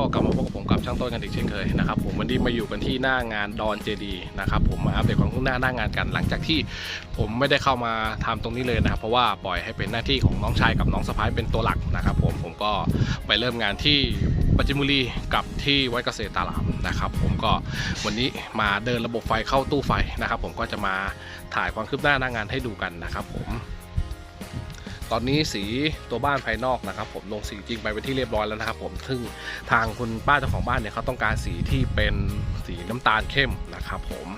ก็กลับมาพบกับผมกับช่างต้นกันอีกเช่นเคยนะครับผมวันนี้มาอยู่กันที่หน้างานดอนเจดีนะครับผมมาอัปเดตความคืบหน้าหน้างานกันหลังจากที่ผมไม่ได้เข้ามาทำตรงนี้เลยนะครับเพราะว่าปล่อยให้เป็นหน้าที่ของน้องชายกับน้องสะพ้ายเป็นตัวหลักนะครับผมผมก็ไปเริ่มงานที่ปัจจิมุรีกับที่วัดเกษตรตาลามนะครับผมก็วันนี้มาเดินระบบไฟเข้าตู้ไฟนะครับผมก็จะมาถ่ายความคืบหน้าหน้างานให้ดูกันนะครับผม ตอนนี้สีตัวบ้านภายนอกนะครับ ผมลงสีจริงไปเป็นที่เรียบร้อยแล้วนะครับ ผมซึ่งทางคุณป้าเจ้าของบ้านเนี่ยเขาต้องการสีที่เป็นสีน้ำตาลเข้มนะครับผม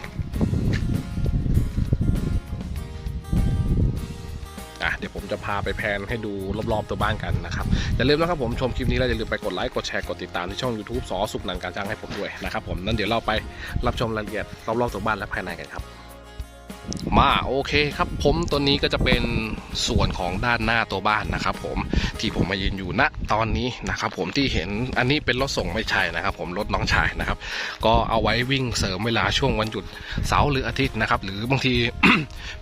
อะเดี๋ยวผมจะพาไปแพนให้ดูรอบๆตัวบ้านกันนะครับอย่าลืมนะครับผมชมคลิปนี้แล้วอย่าลืมไปกดไลค์กดแชร์กดติดตามที่ช่อง YouTube สอสุกนันการจ้างให้ผมด้วยนะครับผมนั้นเดี๋ยวเราไปรับชมรายละเอียดรอบๆตัวบ้านและภายในกันครับ มาโอเคครับผมตัวนี้ก็จะเป็นส่วนของด้านหน้าตัวบ้านนะครับผมที่ผมมายืนอยู่ณตอนนี้นะครับผมที่เห็นอันนี้เป็นรถส่งไม่ใช่นะครับผมรถน้องชายนะครับ ก็เอาไว้วิ่งเสริมเวลาช่วงวันหยุดเสาร์หรืออาทิตย์นะครับหรือบางที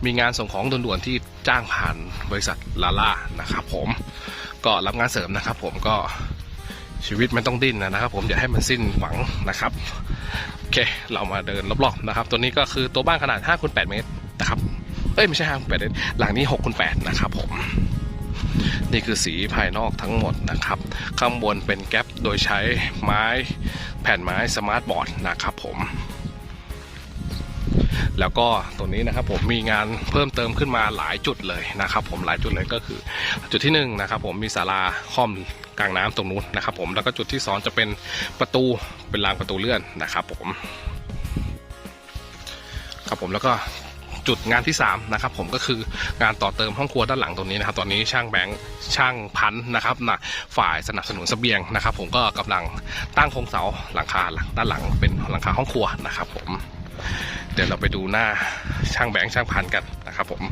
มีงานส่งของด่วนๆที่จ้างผ่านบริษัทลาล่านะครับผมก็รับงานเสริมนะครับ ผมก็ชีวิตมันต้องดิ้นนะครับผมอย่าให้มันสิ้นหวังนะครับโอเค เรามาเดินรอบๆนะครับ ตัวนี้ก็คือตัวบ้านขนาด5คูณ8เมตร อ้ยไม่ใช่5คูณ8เมตหลังนี้6คูณ8นะครับผมนี่คือสีภายนอกทั้งหมดนะครับ ข้างบนเป็นแก๊ปโดยใช้ไม้แผ่นไม้สมาร์ทบอร์ดนะครับผม แล้วก็ตัวนี้นะครับผมมีงานเพิ่มเติมขึ้นมาหลายจุดเลยนะครับ ผมหลายจุดเลยก็คือ จุดที่หนึ่งนะครับผมมีศาลาค่อมกลางน้ำตรงนู้นนะครับ ผมแล้วก็จุดที่สองจะเป็นประตูเป็นรางประตูเลื่อนนะครับ ผมครับผมแล้วก็ จุดงานที่3นะครับผมก็คืองานต่อเติมห้องครัวด้านหลังตรงนี้นะครับตอนนี้ช่างแบงค์ช่างพันนะครับนะฝ่ายสนับสนุนเสบียงนะครับ ผมก็กำลังตั้งโครงเสาหลังคาด้านหลังเป็นหลังคาห้องครัวนะครับ ผม เดี๋ยวเราไปดูหน้าช่างแบงค์ช่างพันกันนะครับ ผม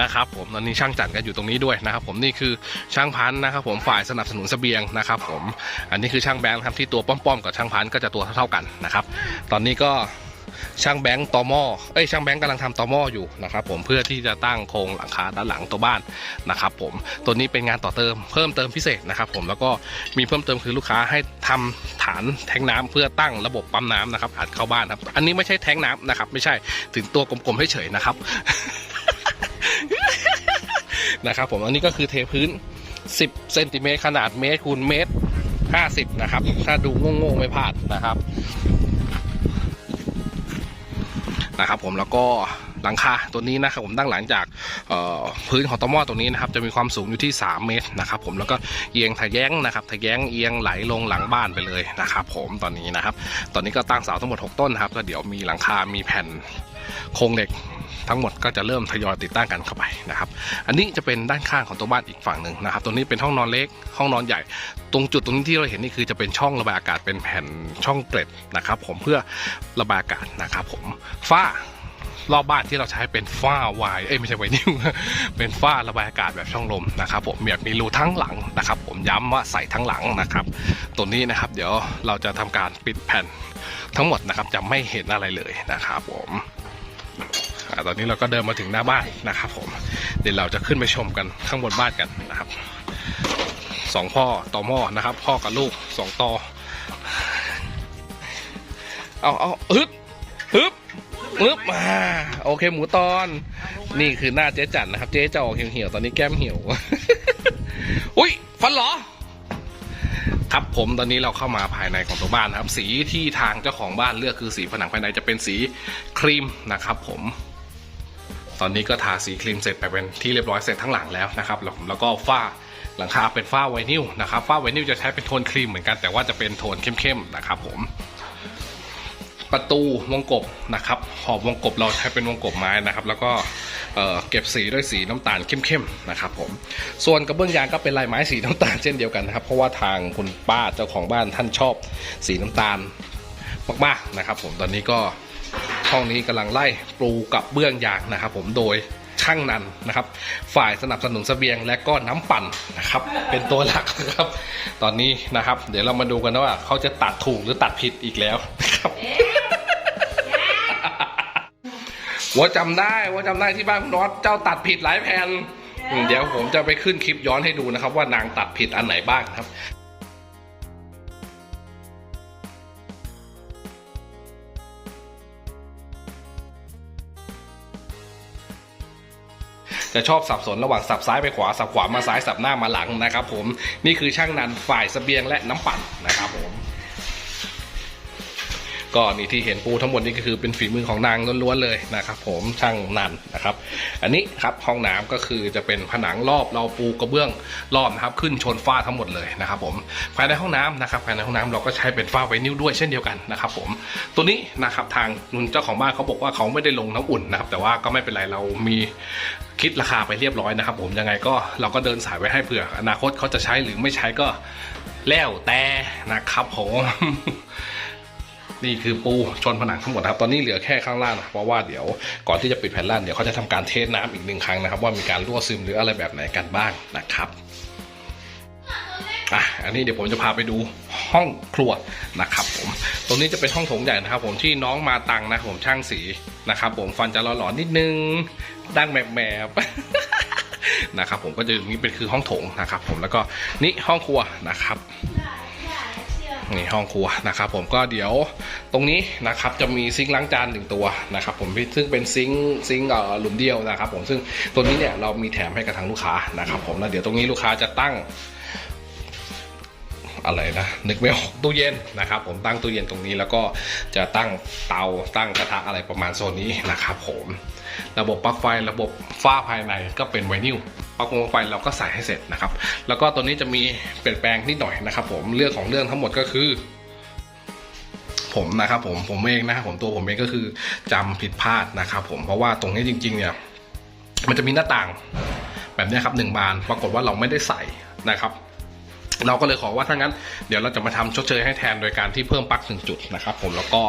นะครับผมตอนนี้ช่างจัดกันอยู่ตรงนี้ด้วยนะครับ ผมนี่คือช่างพันธ์นะครับ ผมฝ่ายสนับสนุนเสบียงนะครับ ผมอันนี้คือช่างแบงค์ครับที่ตัวป้อมๆกับช่างพันธ์ก็จะตัวเท่าๆกันนะครับ ตอนนี้ก็ช่างแบงค์ตอหม้อเอ้ยช่างแบงค์กำลังทำตอหม้ออยู่นะครับผมเพื่อที่จะตั้งโครงหลังคาด้านหลังตัวบ้านนะครับผมตัวนี้เป็นงานต่อเติมเพิ่มเติมพิเศษนะครับผมแล้วก็มีเพิ่มเติมคือลูกค้าให้ทำฐานแทงน้ำเพื่อตั้งระบบปั๊มน้ำนะครับอัดเข้าบ้านครับ อันนี้ไม่ใช่แทงน้ำนะครับ ไม่ใช่ถึงตัวกลมๆเฉยๆนะครับ นะครับผมอันนี้ก็คือเทพื้น 10เซนติเมตรขนาดเมตรคูณเมตร 50 นะครับ ถ้าดูโง่ๆไม่พลาดนะครับนะครับ ผมแล้วก็หลังคาตัวนี้นะครับผมตั้งหลังจากพื้นของตอหม้อตรงนี้นะครับจะมีความสูงอยู่ที่ 3 เมตรนะครับ ผมแล้วก็เอียงทะแยงนะครับทะแยงเอียงไหลลงหลังบ้านไปเลยนะครับ ผมตอนนี้นะครับ ตอนนี้ก็ตั้งเสาทั้งหมด 6 ต้นครับก็เดี๋ยวมีหลังคา มีแผ่นโครงเหล็ก ทั้งหมดก็จะเริ่มทยอยติดตั้งกันเข้าไปนะครับ อันนี้จะเป็นด้านข้างของตัวบ้านอีกฝั่งหนึ่งนะครับ ตัวนี้เป็นห้องนอนเล็ก ห้องนอนใหญ่ ตรงจุดตรงนี้ที่เราเห็นนี่คือจะเป็นช่องระบายอากาศเป็นแผ่นช่องเกล็ดนะครับ ผมเพื่อระบายอากาศนะครับผมฝ้ารอบบ้านที่เราใช้เป็นฝ้าวายเอ้ยไม่ใช่ไวนิวเป็นฝ้าระบายอากาศแบบช่องลมนะครับผมแบบมีรูทั้งหลังนะครับ ผมย้ำว่าใส่ทั้งหลังนะครับตัวนี้นะครับ เดี๋ยวเราจะทำการปิดแผ่นทั้งหมดนะครับจะไม่เห็นอะไรเลยนะครับผม ตอนนี้เราก็เดินมาถึงหน้าบ้านนะครับ ผม เดี๋ยวเราจะขึ้นไปชมกันข้างบนบ้านกันนะครับสองพ่อต่อหม้อนะครับ พ่อกับลูกสองต่อเอาเอาฮึบฮึบฮึบมาโอเคหมูตอน นี่คือหน้าเจ๊จันนะครับ เจ๊จะออกเหี่ยวๆตอนนี้แก้มเหี่ยวอุ้ยฟันเหรอครับผมตอนนี้เราเข้ามาภายในของตัวบ้านนะครับ สีที่ทางเจ้าของบ้านเลือกคือสีผนังภายในจะเป็นสีครีมนะครับ ผม อนนี้ก็ทาสีครีมเสร็จไปเป็นที่เรียบร้อยเสร็จทั้งหลังแล้วนะครับแล้วแล้วก็ฝ้าหลังคาเป็นฝ้าไวนิลนะครับฝ้าไวนิลจะใช้เป็นโทนครีมเหมือนกันแต่ว่าจะเป็นโทนเข้มๆนะครับผม ประตูวงกบนะครับขอบวงกบเราใช้เป็นวงกบไม้นะครับ แล้วก็เเก็บสีด้วยสีน้ำตาลเข้มๆนะครับผมส่วนกระเบื้องยางก็เป็นลายไม้สีน้ำตาลเช่นเดียวกันนะครับ เพราะว่าทางคุณป้าเจ้าของบ้านท่านชอบสีน้ำตาลมากๆนะครับ ผมตอนนี้ก็ ห้องนี้กำลังไล่ปลูกับเบื้องยางนะครับ ผมโดยช่างนันนะครับ ฝ่ายสนับสนุนเสบียงและก็น้ำปั่นนะครับ เป็นตัวหลักนะครับ ตอนนี้นะครับ เดี๋ยวเรามาดูกันนะว่าเขาจะตัดถูกหรือตัดผิดอีกแล้วนะครับว่าจำได้ว่าจำได้ที่บ้านคุณน็อตเจ้าตัดผิดหลายแผ่นอืมเดี๋ยวผมจะไปขึ้นคลิปย้อนให้ดูนะครับ ว่านางตัดผิดอันไหนบ้างครับ จะชอบสับสนระหว่างสับซ้ายไปขวาสับขวามาซ้ายสับหน้ามาหลังนะครับผมนี่คือช่างนันฝ่ายเสบียงและน้ำปั่นนะครับผม ก็นี่ที่เห็นปูทั้งหมดนี่ก็คือเป็นฝีมือของนางล้วนๆเลยนะครับ ผมช่างนันนะครับ อันนี้ครับห้องน้ำก็คือจะเป็นผนังรอบเราปูกระเบื้องรอบนะครับขึ้นชนฝ้าทั้งหมดเลยนะครับ ผมภายในห้องน้ำนะครับภายในห้องน้ำเราก็ใช้เป็นฝ้าไวนิลด้วยเช่นเดียวกันนะครับ ผมตัวนี้นะครับทางนุนเจ้าของบ้านเขาบอกว่าเขาไม่ได้ลงน้ำอุ่นนะครับ แต่ว่าก็ไม่เป็นไรเรามีคิดราคาไปเรียบร้อยนะครับผมยังไงก็เราก็เดินสายไว้ให้เผื่อ อนาคตเขาจะใช้หรือไม่ใช้ก็แล้วแต่นะครับผม นี่คือปูชนผนังทั้งหมดครับตอนนี้เหลือแค่ข้างล่างนะเพราะว่าเดี๋ยวก่อนที่จะปิดแผ่นล่างเดี๋ยวเขาจะทำการเทสน้ำอีกหนึ่งครั้งนะครับ ว่ามีการรั่วซึมหรืออะไรแบบไหนกันบ้างนะครับอะอันนี้เดี๋ยวผมจะพาไปดูห้องครัวนะครับผมตรงนี้จะเป็นห้องโถงใหญ่นะครับ ผมที่น้องมาตังนะครับผมช่างสีนะครับ ผมฟันจะหล่อๆนิดนึงดังแมบๆนะครับ ผมก็จะนี้เป็นคือห้องโถงนะครับ ผมแล้วก็นี่ห้องครัวนะครับ นี่ห้องครัวนะครับ ผมก็เดี๋ยวตรงนี้นะครับจะมีซิงค์ล้างจานหนึ่งตัวนะครับผมซึ่งเป็นซิงค์ซิงค์เอ่อหลุมเดียวนะครับ ผมซึ่งตัวนี้เนี่ยเรามีแถมให้กับทางลูกค้านะครับ ผมแล้วเดี๋ยวตรงนี้ลูกค้าจะตั้งอะไรนะนึกไม่ออกตู้เย็นนะครับ ผมตั้งตู้เย็นตรงนี้แล้วก็จะตั้งเตาตั้งกระทะอะไรประมาณโซนนี้นะครับ ผม ระบบปลั๊กไฟระบบฝ้าภายในก็เป็นไวนิล ปลั๊กวงไฟเราก็ใส่ให้เสร็จนะครับ แล้วก็ตัวนี้จะมีเปลี่ยนแปลงนิดหน่อยนะครับผมเรื่องของเรื่องทั้งหมดก็คือ ผมนะครับผมผมเองนะครับผมตัวผมเองก็คือจำผิดพลาดนะครับผมเพราะว่าตรงนี้จริง ๆ เนี่ย มันจะมีหน้าต่าง แบบนี้ครับหนึ่งบาน ปรากฏว่าเราไม่ได้ใส่นะครับเราก็เลยขอว่าถ้างั้น เดี๋ยวเราจะมาทำชดเชยให้แทนโดยการที่เพิ่มปลั๊กหนึ่งจุดนะครับ ผมแล้วก็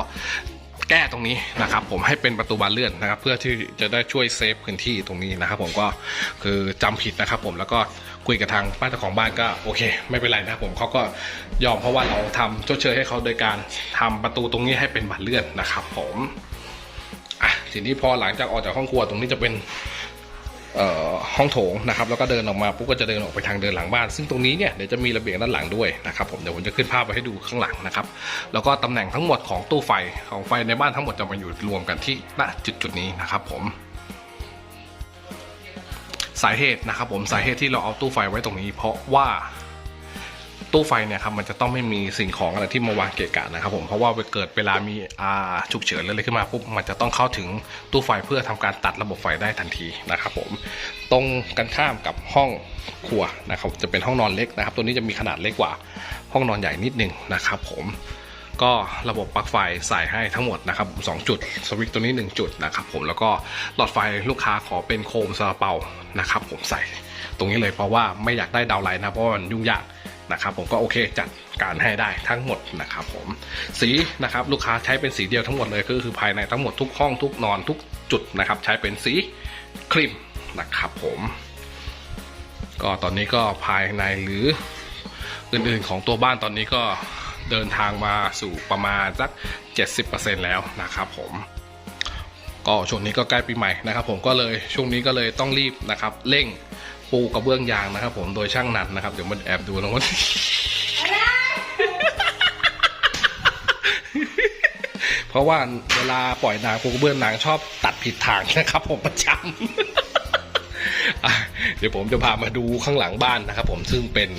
แก้ตรงนี้นะครับผมให้เป็นประตูบานเลื่อนนะครับ เพื่อที่จะได้ช่วยเซฟพื้นที่ตรงนี้นะครับ ผมก็คือจำผิดนะครับ ผมแล้วก็คุยกับทางป้าเจ้าของบ้านก็โอเค ไม่เป็นไรนะครับผมเขาก็ยอมเพราะว่าเราทำชดเชยให้เขาโดยการทำประตูตรงนี้ให้เป็นบานเลื่อนนะครับ ผมอะทีนี้พอหลังจากออกจากห้องครัวตรงนี้จะเป็น ห้องโถงนะครับแล้วก็เดินออกมาปุ๊บก็จะเดินออกไปทางเดินหลังบ้าน ซึ่งตรงนี้เนี่ยเดี๋ยวจะมีระเบียงด้านหลังด้วยนะครับผมเดี๋ยวผมจะขึ้นภาพไปให้ดูข้างหลังนะครับแล้วก็ตำแหน่งทั้งหมดของตู้ไฟของไฟในบ้านทั้งหมดจะมาอยู่รวมกันที่ณจุดจุดนี้นะครับผมสาเหตุนะครับผมสาเหตุที่เราเอาตู้ไฟไว้ตรงนี้ เพราะว่า ตู้ไฟเนี่ยครับมันจะต้องไม่มีสิ่งของอะไรที่มาวางเกะกะนะครับผมเพราะว่าเกิดเวลามีอาฉุกเฉินอะไรขึ้นมาปุ๊บมันจะต้องเข้าถึงตู้ไฟเพื่อทำการตัดระบบไฟได้ทันทีนะครับผมตรงกันข้ามกับห้องครัวนะครับจะเป็นห้องนอนเล็กนะครับ ตัวนี้จะมีขนาดเล็กกว่าห้องนอนใหญ่นิดนึงนะครับผมก็ระบบปลั๊กไฟใส่ให้ทั้งหมดนะครับสองจุดสวิตช์ตัวนี้ 1 จุดนะครับผมแล้วก็หลอดไฟลูกค้าขอเป็นโคมซาลาเปานะครับผมใส่ตรงนี้เลยเพราะว่าไม่อยากได้ดาวไลน์นะเพราะมันยุ่งยาก นะครับผมก็โอเคจัดการให้ได้ทั้งหมดนะครับผมสีนะครับลูกค้าใช้เป็นสีเดียวทั้งหมดเลยก็คือภายในทั้งหมดทุกห้องทุกนอนทุกจุดนะครับ ใช้เป็นสีครีมนะครับผมก็ตอนนี้ก็ภายในหรืออื่นๆของตัวบ้านตอนนี้ก็เดินทางมาสู่ประมาณสัก 70%แล้วนะครับผมก็ช่วงนี้ก็ใกล้ปีใหม่นะครับ ผมก็เลยช่วงนี้ก็เลยต้องรีบนะครับเร่ง ปูกระเบื้องยางนะครับ ผมโดยช่างนันนะครับเดี๋ยวมันแอบดูนะว่าเพราะว่าเวลาปล่อยนางปูกระเบื้องนางชอบตัดผิดทางนะครับ ผมประจำเดี๋ยวผมจะพามาดูข้างหลังบ้านนะครับ ผมซึ่งเป็น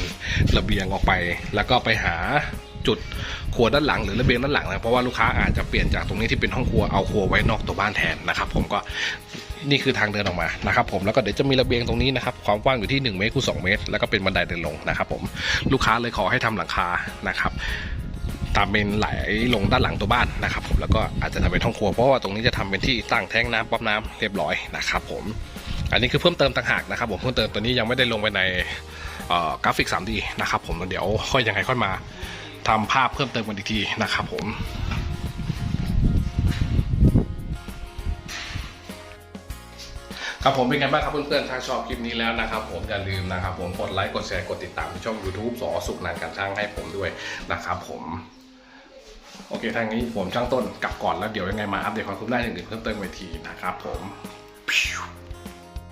ระเบียงออกไป แล้วก็ไปหาจุดครัวด้านหลังหรือระเบียงด้านหลังนะเพราะว่าลูกค้าอาจจะเปลี่ยนจากตรงนี้ที่เป็นห้องครัวเอาครัวไว้นอกตัวบ้านแทนนะครับ ผมก็ นี่คือทางเดินออกมานะครับผมแล้วก็เดี๋ยวจะมีระเบียงตรงนี้นะครับความกว้างอยู่ที่1เมตรคูณ2เมตร แล้วก็เป็นบันไดเดินลงนะครับผมลูกค้าเลยขอให้ทำหลังคานะครับตามเป็นไหลลงด้านหลังตัวบ้านนะครับผมแล้วก็อาจจะทำเป็นห้องครัวเพราะว่าตรงนี้จะทำเป็นที่ตั้งแท้งน้ำป๊อปน้ำเรียบร้อยนะครับผมอันนี้คือเพิ่มเติมต่างหากนะครับผมเพิ่มเติมตัวนี้ยังไม่ได้ลงไปในกราฟิก 3D นะครับผมเดี๋ยวค่อยยังไงค่อยมาทำภาพเพิ่มเติมกันอีกทีนะครับผม ครับผมเป็นไงบ้างครับเพื่อนๆถ้าชอบคลิปนี้แล้วนะครับ ผมอย่าลืมนะครับ ผมกดไลค์กดแชร์กดติดตามที่ช่อง YouTube สอสุขนันการช่างให้ผมด้วยนะครับผมโอเคทางนี้ผมช่างต้นกลับก่อนแล้วเดี๋ยวยังไงมาอัปเดตความคืบหน้าอย่างอื่นเพิ่มเติมไปทีนะครับผม